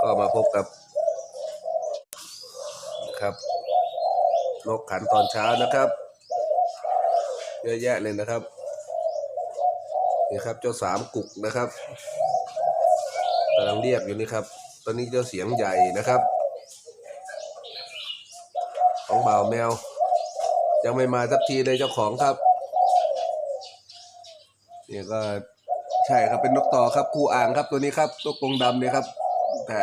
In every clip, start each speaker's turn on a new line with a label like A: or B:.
A: ก็มาพบกับ ครับนกขันตอนเช้านะครับ เยอะแยะเลยนะครับนี่ครับเจ้าสามกุกนะครับกำลังเรียกอยู่นี่ครับ ตอนนี้เจ้าเสียงใหญ่นะครับ ของบ่าวแมว ยังไม่มาสักทีเลยเจ้าของครับนี่ก็ใช่ครับเป็นนกต่อครับคู่อ่างครับตัวนี้ครับนกกรงดำเนี่ยครับ แต่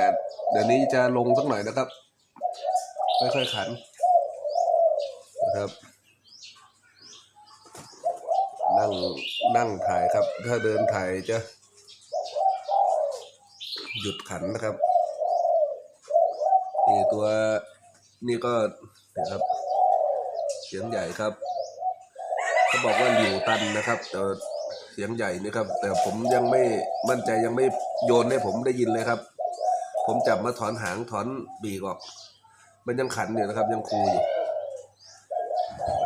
A: เดี๋ยวนี้จะลงสักหน่อยนะครับค่อยๆขันนะครับ นั่งนั่งถ่ายครับ ถ้าเดินถ่ายจะ หยุดขันนะครับนี่ตัวนี่ก็นะครับเสียงใหญ่ครับเขาบอกว่าหลิวตันนะครับ แต่เสียงใหญ่นี่ครับ แต่ผมยังไม่มั่นใจยังไม่โยนให้ผมได้ยินเลยครับ ผมจับมาถอนหางถอนบีกออก มันยังขันอยู่นะครับ ยังคูอยู่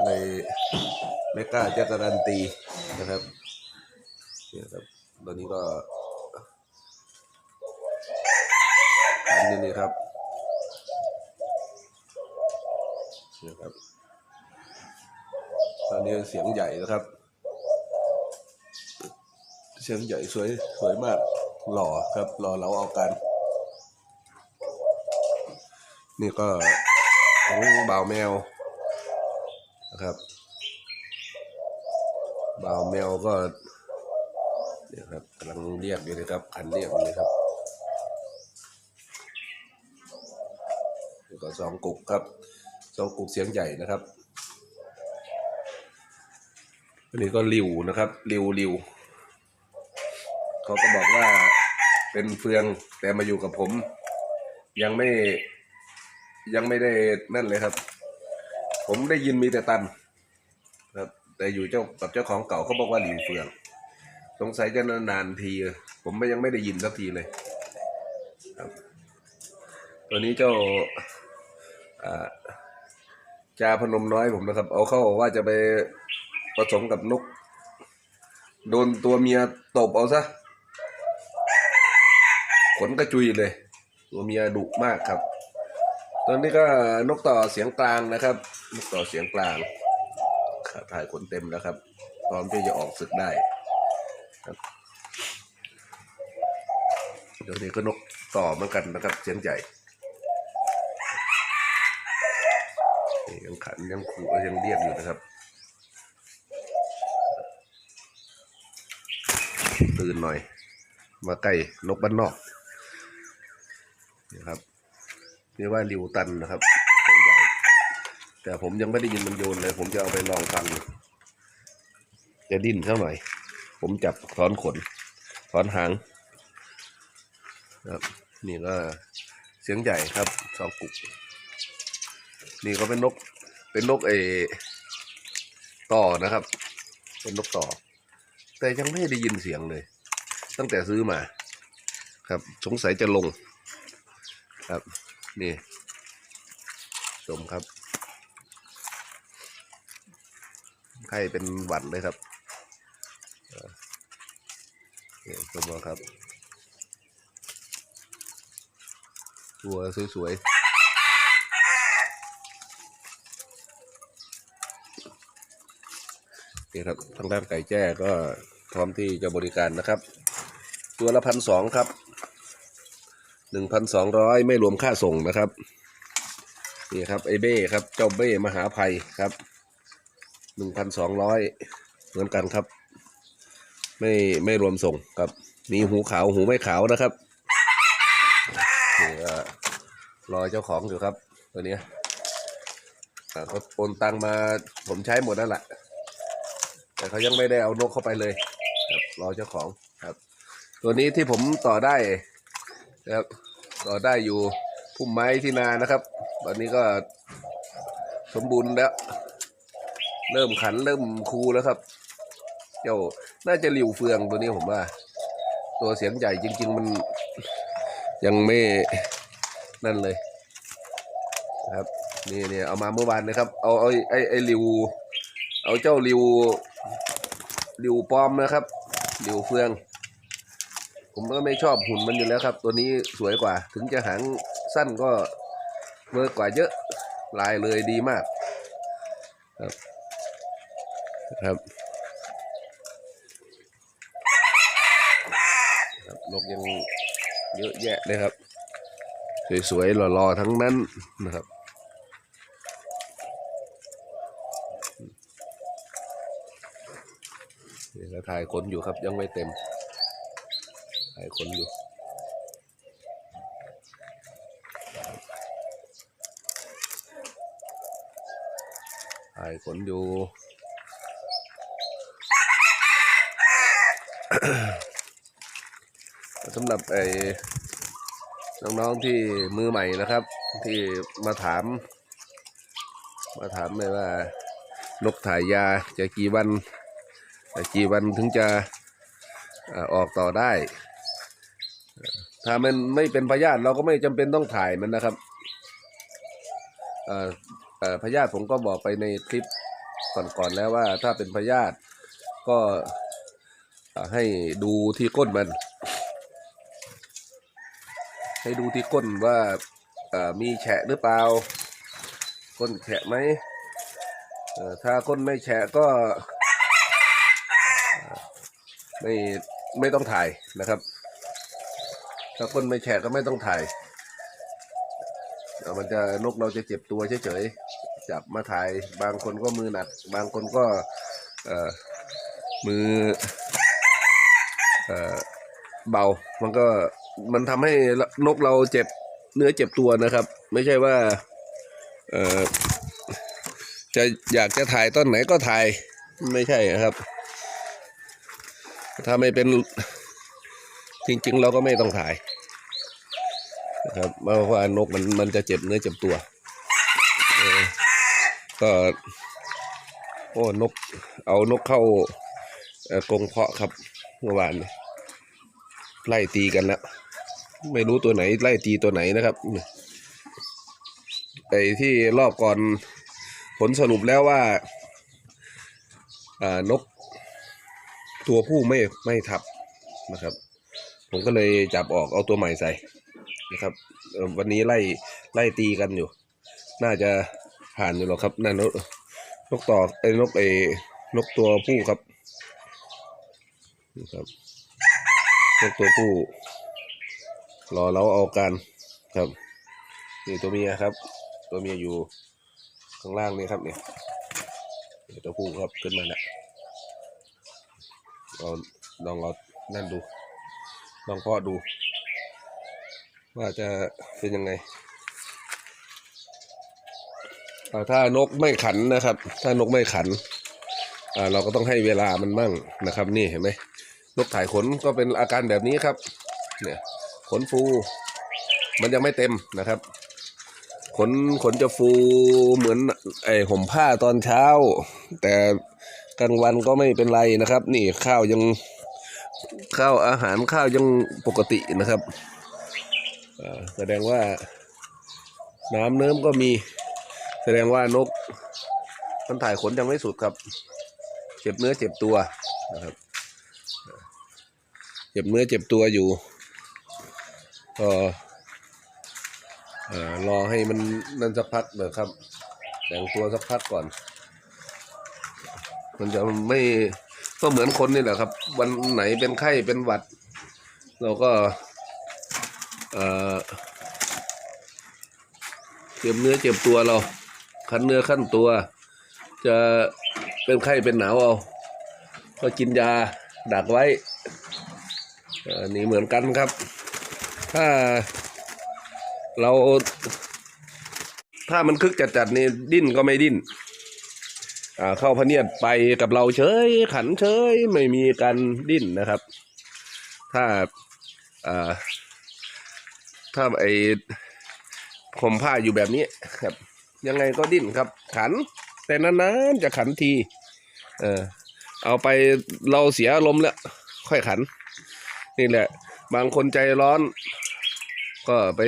A: เลยไม่กล้าจะการันตีนะครับเนี่ยครับตอนนี้ก็อันนี้นี่ครับเนี่ยครับ ตอนนี้เสียงใหญ่นะครับ เสียงใหญ่สวยสวยมากหล่อครับหล่อเราเอากัน นี่ก็ของบ่าวแมวนะครับบ่าวแมวก็เนี่ยครับกำลังเรียกอยู่เลยครับขันเรียกอยู่เลยครับนี่ก็สองกุกครับสองกุกเสียงใหญ่นะครับอันนี้ก็ริวนะครับริวริวเขาก็บอกว่าเป็นเฟืองแต่มาอยู่กับผม ยังไม่ ยังไม่ได้นั่นเลยครับ ผมได้ยินมีแต่ตันครับแต่อยู่เจ้ากับเจ้าของเก่าเขาบอกว่าหลิวเฟือง สงสัยจะนานที ผมไม่ยังไม่ได้ยินสักทีเลยครับตัวนี้เจ้าอ่าจาพนมน้อยผมนะครับ เอาเข้าว่าจะไปผสมกับนก โดนตัวเมียตบเอาซะขนกระจุยเลย ตัวเมียดุมากครับ ตอนนี้ก็นกต่อเสียงกลางนะครับ นกต่อเสียงกลางขาถ่ายขนเต็มแล้วครับ พร้อมที่จะออกศึกได้ครับเดี๋ยวนี้ก็นกต่อเหมือนกันนะครับ เสียงใหญ่ยังขันยังขู่ยังเรียกอยู่นะครับตื่นหน่อย มาใกล้นกบ้านนอกนี่ครับ เรียกว่าริวตันนะครับเสียงใหญ่แต่ผมยังไม่ได้ยินมันโยนเลย ผมจะเอาไปลองฟัง จะดิ้นเท่าหน่อย ผมจับถอนขนถอนหางครับ นี่ก็เสียงใหญ่ครับสองกุก นี่ก็เป็นนก เป็นนกเอต่อนะครับ เป็นนกต่อ แต่ยังไม่ได้ยินเสียงเลย ตั้งแต่ซื้อมา ครับ สงสัยจะลง ครับ นี่ชมครับ ไข้เป็นหวัดเลยครับเนี่ชมครับ ตัวสวยๆนี่ครับทางด้านไก่แจ้ก็พร้อมที่จะบริการนะครับ ตัวละพันสองครับ หนึ่งพันสองร้อยไม่รวมค่าส่งนะครับนี่ครับไอเบ้ครับเจ้าเบ้มหาภัยครับหนึ่งพันสองร้อยเหมือนกันครับ ไม่ไม่รวมส่งครับ มีหูขาวหูไม่ขาวนะครับนี่ก็รอเจ้าของอยู่ครับ ตัวนี้ยอ่าเขาโอนตังมาผมใช้หมดแล้วแหละ แต่เขายังไม่ได้เอานกเข้าไปเลย ครับรอเจ้าของครับ ตัวนี้ที่ผมต่อได้ นะครับก็ได้อยู่พุ่มไม้ที่นานะครับ ตอนนี้ก็สมบูรณ์แล้ว เริ่มขันเริ่มคูแล้วครับ เจ้าน่าจะหลิวเฟืองตัวนี้ผมว่า ตัวเสียงใหญ่จริง ๆ มันยังไม่นั่นเลยนะครับ นี่เนี่ยเอามาเมื่อวานนะครับ เอาเอาไอ้ไอ้หลิว เอาเจ้าหลิวหลิวปลอมนะครับหลิวเฟือง ผมก็ไม่ชอบหุ่นมันอยู่แล้วครับ ตัวนี้สวยกว่า ถึงจะหางสั้นก็เวิร์กกว่าเยอะลายเลยดีมาก ครับ ครับครับนกยังเยอะแยะเลยครับ สวยๆหล่อๆทั้งนั้นนะครับนี่ก็ถ่ายขนอยู่ครับยังไม่เต็ม ถ่ายขนอยู่ถ่ายขนอยู่สำหรับไอ้น้องๆที่มือใหม่นะครับ ที่มาถาม มาถามเลยว่านกถ่ายยาจะกี่วันกี่วันถึงจะออกต่อได้ ถ้ามันไม่เป็นพยาธิเราก็ไม่จำเป็นต้องถ่ายมันนะครับอ่อเอ่อพยาธิผมก็บอกไปในคลิปก่อนๆแล้วว่า ถ้าเป็นพยาธิก็ให้ดูที่ก้นมัน ให้ดูที่ก้นว่าอ่อมีแฉะหรือเปล่า ก้นแฉะไหมอ่อถ้าก้นไม่แฉะก็ไม่ไม่ต้องถ่ายนะครับ ถ้าคนไม่แฉะก็ไม่ต้องถ่ายมันจะนกเราจะเจ็บตัวเฉยๆจับมาถ่าย บางคนก็มือหนัก บางคนก็เอ่อมือเอ่อเบา มันก็มันทำให้นกเราเจ็บเนื้อเจ็บตัวนะครับ ไม่ใช่ว่าเอ่อจะอยากจะถ่ายตอนไหนก็ถ่ายไม่ใช่ครับ ถ้าไม่เป็น จริงๆ เราก็ไม่ต้องถ่ายนะครับเพราะว่านกมันมันจะเจ็บเนื้อเจ็บตัวก็โอ้นก เอานกเข้ากรงเพาะครับเมื่อวานไล่ตีกันแล้วไม่รู้ตัวไหนไล่ตีตัวไหนนะครับไอ้ที่รอบก่อนผลสรุปแล้วว่าอ่านกตัวผู้ไม่ไม่ทับนะครับ ผมก็เลยจับออกเอาตัวใหม่ใส่นะครับวันนี้ไล่ไล่ตีกันอยู่ น่าจะผ่านอยู่หรอกครับนั่นนกนกต่อไอ้นกไอ้นกตัวผู้ครับนะครับนกตัวผู้รอเราเอากันครับนี่ตัวเมียครับ ตัวเมียอยู่ข้างล่างนี่ครับเนี่ยนกตัวผู้ครับขึ้นมาแล้วเราลองเอานั่นดู ลองเพาะดู ว่าจะเป็นยังไงอ่ถ้านกไม่ขันนะครับ ถ้านกไม่ขันเราก็ต้องให้เวลามันมั่งนะครับ นี่เห็นไหมนกถ่ายขนก็เป็นอาการแบบนี้ครับ เนี่ยขนฟู มันยังไม่เต็มนะครับขนขนจะฟูเหมือนไอห่มผ้าตอนเช้า แต่กลางวันก็ไม่เป็นไรนะครับ นี่ข้าวยัง ข้าวอาหารข้าวยังปกตินะครับแสดงว่าน้ำเนิ้มก็มี แสดงว่านกมันถ่ายขนยังไม่สุดครับ เจ็บเนื้อเจ็บตัวนะครับ เจ็บเนื้อเจ็บตัวอยู่ก็เอ่อรอให้มันนั่นสักพักเดี๋ยวครับแต่งตัวสักพักก่อน มันจะไม่ ก็เหมือนคนนี่แหละครับ วันไหนเป็นไข้เป็นหวัด เราก็เจ็บเนื้อเจ็บตัวเรา คันเนื้อขั้นตัว จะเป็นไข้เป็นหนาวเอาก็กินยาดักไว้อ่อนี่เหมือนกันครับ ถ้าเรา ถ้ามันคึกจัดๆนี่ดิ้นก็ไม่ดิ้น เข้าพะเนียดไปกับเราเฉยขันเฉยไม่มีการดิ้นนะครับ ถ้าอ่าถ้าไอ้ผมผ้าอยู่แบบนี้ครับ ยังไงก็ดิ้นครับ ขัน แต่นานๆจะขันที เออเอาไปเราเสียอารมณ์แล้ว ค่อยขัน นี่แหละ บางคนใจร้อน ก็ไป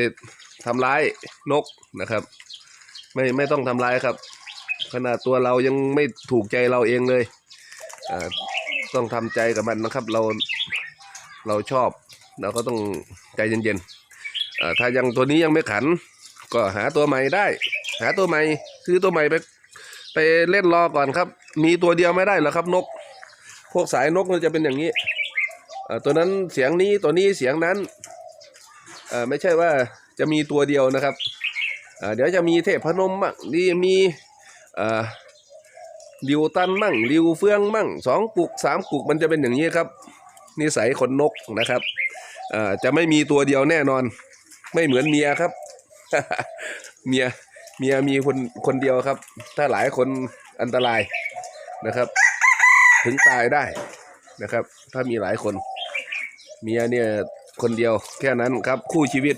A: ทำร้ายนกนะครับ ไม่ไม่ต้องทำร้ายครับ ขนาดตัวเรายังไม่ถูกใจเราเองเลยต้องทำใจกับมันนะครับ เราเราชอบ เราก็ต้องใจเย็นๆถ้ายังตัวนี้ยังไม่ขัน ก็หาตัวใหม่ได้ หาตัวใหม่ซื้อตัวใหม่ไปไปเล่นรอก่อนครับ มีตัวเดียวไม่ได้หรอกครับนก พวกสายนกมันจะเป็นอย่างนี้ตัวนั้นเสียงนี้ตัวนี้เสียงนั้นไม่ใช่ว่าจะมีตัวเดียวนะครับเดี๋ยวจะมีเทพพนมมั่งนี่มี ริวตันมั่งริวเฟืองมั่งสองกุกสามกุกมันจะเป็นอย่างนี้ครับ นิสัยขนนกนะครับจะไม่มีตัวเดียวแน่นอน ไม่เหมือนเมียครับ เมียเมียมีคนคนเดียวครับ ถ้าหลายคนอันตรายนะครับ ถึงตายได้นะครับ ถ้ามีหลายคน เมียเนี่ยคนเดียวแค่นั้นครับ คู่ชีวิต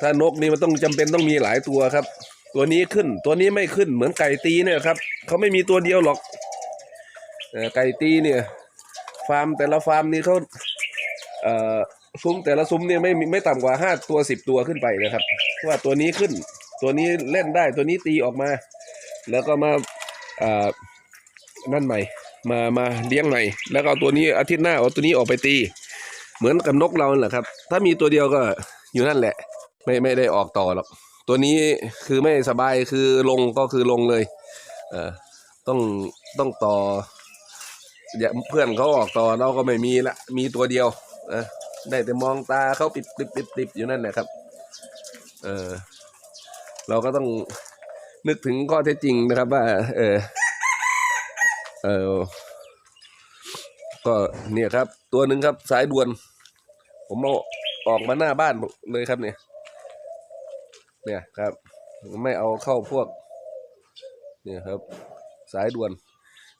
A: ถ้านกนี่มันต้องจำเป็นต้องมีหลายตัวครับ ตัวนี้ขึ้น ตัวนี้ไม่ขึ้นเหมือนไก่ตีเนี่ยครับเขาไม่มีตัวเดียวหรอกไก่ตีเนี่ย ฟาร์มแต่ละฟาร์มนี่เขาเซุ้มแต่ละซุ้มเนี่ยไม่มีไม่ต่ำกว่าห้าตัวสิบตัวขึ้นไปนะครับ ว่าตัวนี้ขึ้น ตัวนี้เล่นได้ตัวนี้ตีออกมา แล้วก็มาเอนั่นใหม่ มามาเลี้ยงใหม่ แล้วเอาตัวนี้อาทิตย์หน้าเอาตัวนี้ออกไปตี เหมือนกับนกเราแหละครับ ถ้ามีตัวเดียวก็อยู่นั่นแหละ ไม่ไม่ได้ออกต่อหรอก ตัวนี้คือไม่สบายคือลงก็คือลงเลยเอ่อต้องต้องต่อเพื่อนเขาออกต่อเราก็ไม่มีละมีตัวเดียวเออได้แต่มองตาเขาปิดปิดปิดปิดอยู่นั่นแหละครับ เออเราก็ต้องนึกถึงข้อเท็จจริงนะครับว่า เออเออก็เนี่ยครับ ตัวหนึ่งครับสายด่วน ผมเอาออกมาหน้าบ้านเลยครับเนี่ย เนี่ยครับ ไม่เอาเข้าพวก เนี่ยครับ สายด่วน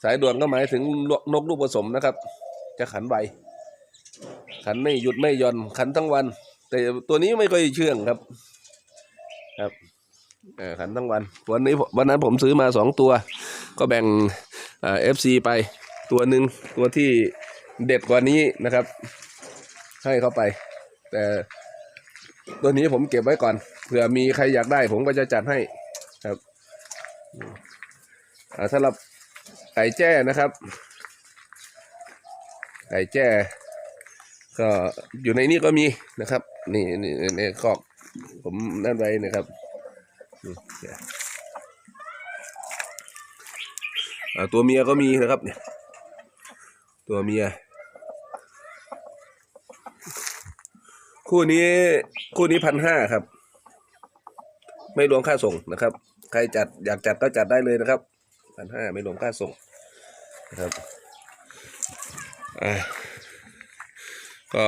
A: สายด่วนก็หมายถึงนกลูกผสมนะครับ จะขันไวขันไม่หยุดไม่หย่อนขันทั้งวัน แต่ตัวนี้ไม่ค่อยเชื่องครับ ครับขันทั้งวัน วันนี้วันนั้นผมซื้อมาสองตัว ก็แบ่งเอฟซีไปตัวหนึ่งตัวที่เด็ดกว่านี้นะครับ ให้เข้าไป แต่ ตัวนี้ผมเก็บไว้ก่อนเผื่อมีใครอยากได้ผมก็จะจัดให้ครับสำหรับไก่แจ้นะครับ ไก่แจ้ ก็อยู่ในนี้ก็มีนะครับ นี่นี่ในคอกผมนั่นไว้นะครับตัวเมียก็มีนะครับเนี่ยตัวเมีย คู่นี้คู่นี้พันห้าครับ ไม่รวมค่าส่งนะครับ ใครจัดอยากจัดก็จัดได้เลยนะครับพันห้าไม่รวมค่าส่งนะครับก็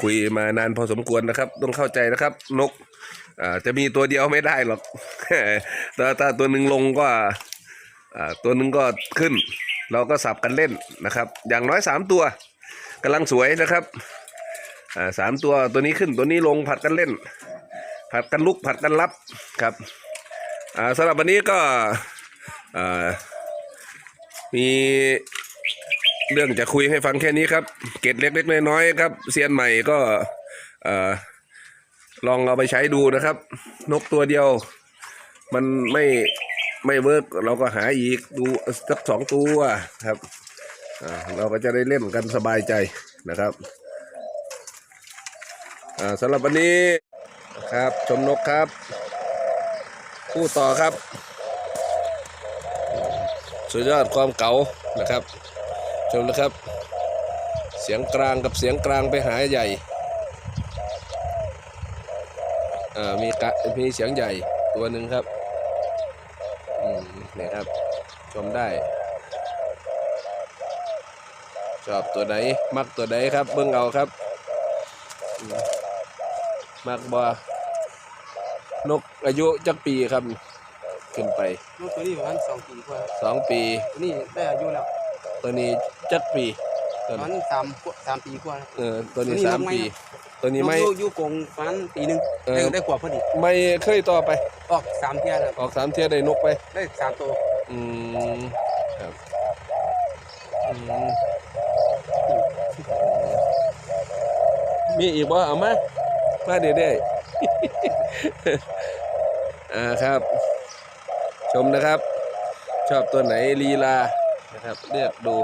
A: คุยมานานพอสมควรนะครับ ต้องเข้าใจนะครับ นกจะมีตัวเดียวไม่ได้หรอกถ้าถ้าตัวหนึ่งลงก็ตัวหนึ่งก็ขึ้น เราก็สับกันเล่นนะครับ อย่างน้อยสามตัวกำลังสวยนะครับ อ่าสามตัวตัวนี้ขึ้นตัวนี้ลงผัดกันเล่น ผัดกันลุกผัดกันรับครับอ่าสำหรับวันนี้ก็อ่ามีเรื่องจะคุยให้ฟังแค่นี้ครับ เกร็ดเล็กๆน้อยๆครับเซียนใหม่ก็อ่าลองเอาไปใช้ดูนะครับ นกตัวเดียว มันไม่ไม่เวิร์กเราก็หาอีกดูสักสองตัวครับอ่าเราก็จะได้เล่นกันสบายใจนะครับ สำหรับวันนี้ครับชมนกครับ คู่ต่อครับ สุดยอดความเก๋านะครับชมนะครับ เสียงกลางกับเสียงกลางไปหาใหญ่อ่ามีกะมีเสียงใหญ่ตัวหนึ่งครับอืมนี่ครับ ชมได้ ชอบตัวไหนมักตัวไหนครับ เบิ่งเอาครับ มากบอนกอายุจักปีครับ ขึ้นไป
B: ลูกตัวนี้ประมาณสองปีกว่า
A: สองปี
B: ตัวนี้ได้อายุแล้ว
A: ตัวนี้จักปีตัว
B: ประมาณ
A: นี้
B: สามกว่าสามปีกว่า
A: เออตัวนี้
B: ตัวนี้
A: สาม
B: นกไหม
A: ปี ตัวนี้ไม่
B: ลูกอยู่กงประมาณปีหนึ่ง
A: เออ
B: ได้ได้ขวบพอดี
A: ไม่เคยต่อไป
B: ออกสามเที่ยแล้ว
A: ออกสามเที่ยได้นกไป
B: ได้สามตัว
A: อืมครับอืมมีอีกบ่เอามา มาเดี๋ยวๆอ่าครับ ชมนะครับ ชอบตัวไหนลีลานะครับ เลือกดู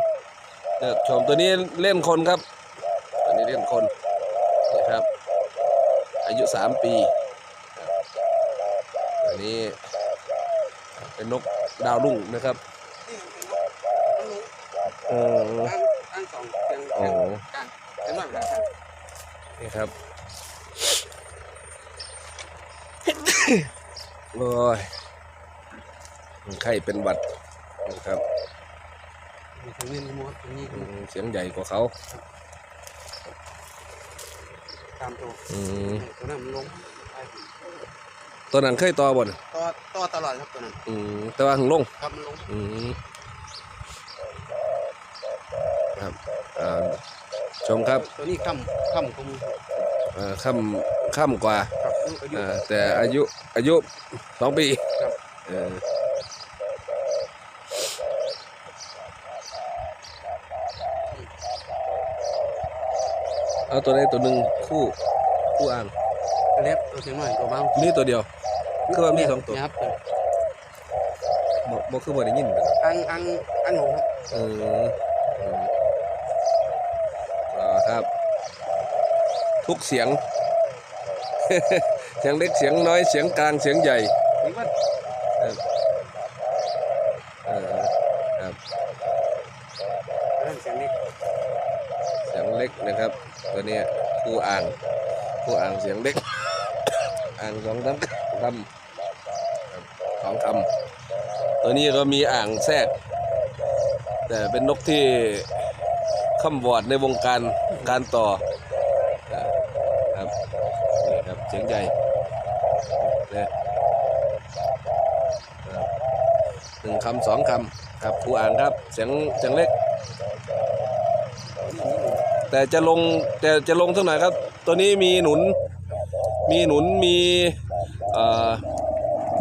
A: เลือกชมตัวนี้เล่นคนครับ ตัวนี้เล่นคนนี่ครับ อายุสามปีครับตัวนี้เป็นนกดาวรุ่งนะครับ
B: เอ
A: อ
B: ตั้งสองเตียง
A: โอ้
B: กลางเตียงมากกลาง
A: นี่ครับ โอ้ยไข้เป็นหวัดนะครับ
B: มีตรงนี้มีมดตรงนี้
A: อืมเสียงใหญ่กว่าเขา
B: ตามตัว
A: อืม
B: ตัวนั้นมันลงไป
A: ตัวนั้นเคยต่อบน
B: ต่อต่อตลอดครับตัวนั้น
A: อืมแต่ว่าหางลง
B: ครับมันลง
A: อืมครับอ่าชมครับ
B: ตัวนี้ค่ำค่ำกว่าหมู
A: อ่าค่ำค่ำกว่า
B: ครับลูกอายุ
A: อ่าแต่อายุอายุสองปี
B: ครับ
A: เออเอาตัวใดตัวหนึ่งคู่คู่อ่าง
B: ตัวเล็บตัวเสียงหน่อยตัวเบา
A: มีตัวเดียวคือว่ามีสองตัว
B: เนี่ยครับ
A: บ่บ่คือบ่ได้ยินกัน
B: อังอังอังหนูครับ
A: เออเอออ่าครับ ทุกเสียง เสียงเล็กเสียงน้อยเสียงกลางเสียงใหญ่เออครับ
B: เสียงนี้
A: เสียงเล็กนะครับ ตัวนี้ยคู่อ่างคู่อ่างเสียงเล็ก อ่างสองคำคำสองคำตัวนี้ก็มีอ่างแทรกแต่เป็นนกที่คำวอดในวงการการต่อครับ ครับเสียงใหญ่นี่ยครับหนึ่งคำสองคำครับคู่อ่างครับเสียงเสียงเล็ก แต่จะลงแต่จะลงเท่าไหร่ครับ ตัวนี้มีหนุน มีหนุนมี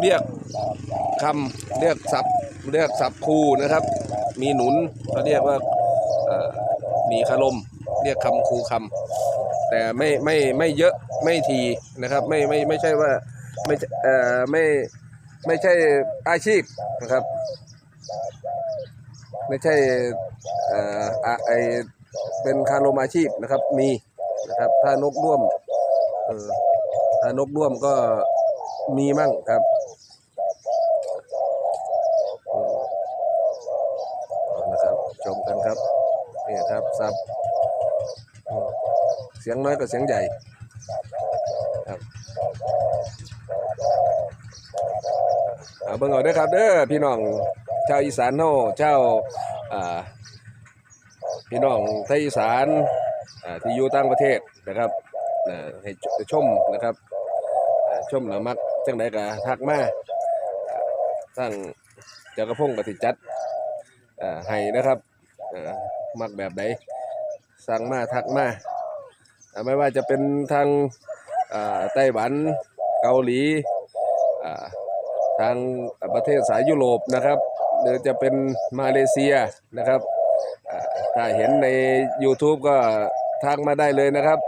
A: เรียกคำเรียกศัพท์เรียกศัพท์คูนะครับ มีหนุนเขาเรียกว่ามีคารมเรียกคำคูคำแต่ไม่ไม่ไม่เยอะ ไม่ทีนะครับ ไม่ไม่ไม่ใช่ว่าไม่เอ่อไม่ไม่ใช่อาชีพนะครับ ไม่ใช่เอ่อไอเป็นคารมอาชีพนะครับ มีนะครับ ถ้านกร่วมเออถ้านกร่วมก็มีมั่งครับนะครับชมกันครับนี่ครับซับเสียงน้อยกับเสียงใหญ่ครับ เอาเบิ่งเอาเด้อครับเด้อพี่น้องชาวอีสานเฮาเจ้าพี่น้องไทยอีสานที่อยู่ต่างประเทศนะครับให้ชมนะครับชมแล้วมักจังไดก็ทักมาสร้างจักรพงศ์กติจัดให้นะครับมักแบบใดสั่งมาทักมาไม่ว่าจะเป็นทางไต้หวันเกาหลี ทางประเทศสายยุโรปนะครับหรือจะเป็นมาเลเซียนะครับถ้าเห็นใน YouTube ก็ทักมาได้เลยนะครับ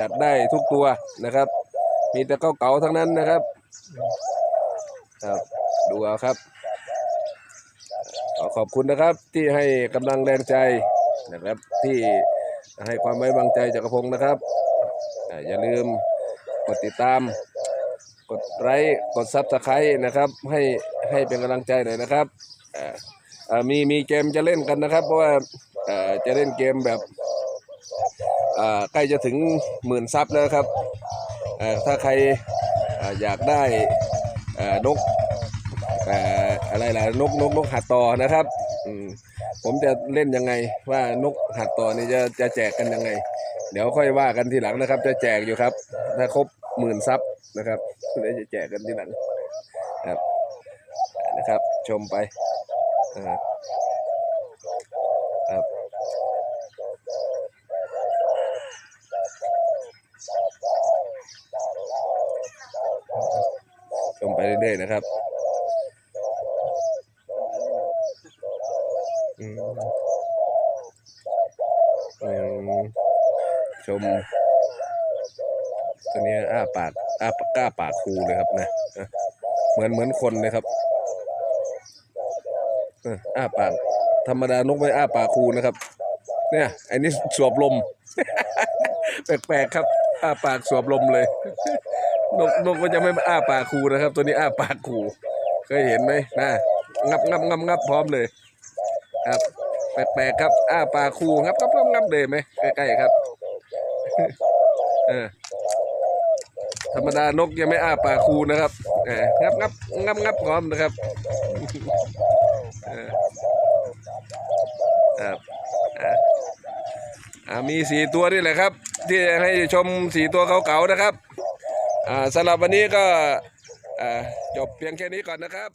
A: จัดได้ทุกตัวนะครับ มีแต่เก่าๆทั้งนั้นนะครับครับดูเอาครับขอขอบคุณนะครับที่ให้กำลังแรงใจนะครับที่ให้ความไว้วางใจจากกระพงนะครับ อย่าลืมกดติดตาม กดไลค์กดซับสไครต์นะครับ ให้ให้เป็นกำลังใจหน่อยนะครับมีมีเกมจะเล่นกันนะครับ เพราะว่าจะเล่นเกมแบบใกล้จะถึงหมื่นซับแล้วครับถ้าใครออยากได้นกออะไรล่ะนกนกนกหัดต่อนะครับมผมจะเล่นยังไงว่านกหัดต่อนี่จะจะแจกกันยังไง เดี๋ยวค่อยว่ากันทีหลังนะครับ จะแจกอยู่ครับ ถ้าครบหมื่นซับ นะครับเดี๋ยวจะแจกกันทีหลังครับนะครับ ชมไปอ่าครับชมไปเรื่อยๆนะครับอืมอืมชม ตัวนี้อ้าปาก อาปากก้าปากคูเลยครับนะเหมือนเหมือนคนเลยครับอ้าปากธรรมดานกไม่อ้าปากคูนะครับ เนี่ยอ้นี่สวบลม แปลกๆครับ อ้าปากสวบลมเลย นกนกก็จะไม่อ้าปากคูนะครับ ตัวนี้อ้าปากคูเคยเห็นไหมนะงับงับงับงับพร้อมเลย ครับ แปลกๆครับ อ้าปากคูงับงับงับงับเลยไหมใกล้ๆครับ เออ ธรรมดานกยังไม่อ้าปากคูนะครับงับงับงับงับพร้อมนะครับครับมีสี่ตัวนี่แหละครับ ที่ให้ชมสี่ตัวเก่าๆนะครับสำหรับวันนี้ก็จบเพียงแค่นี้ก่อนนะครับ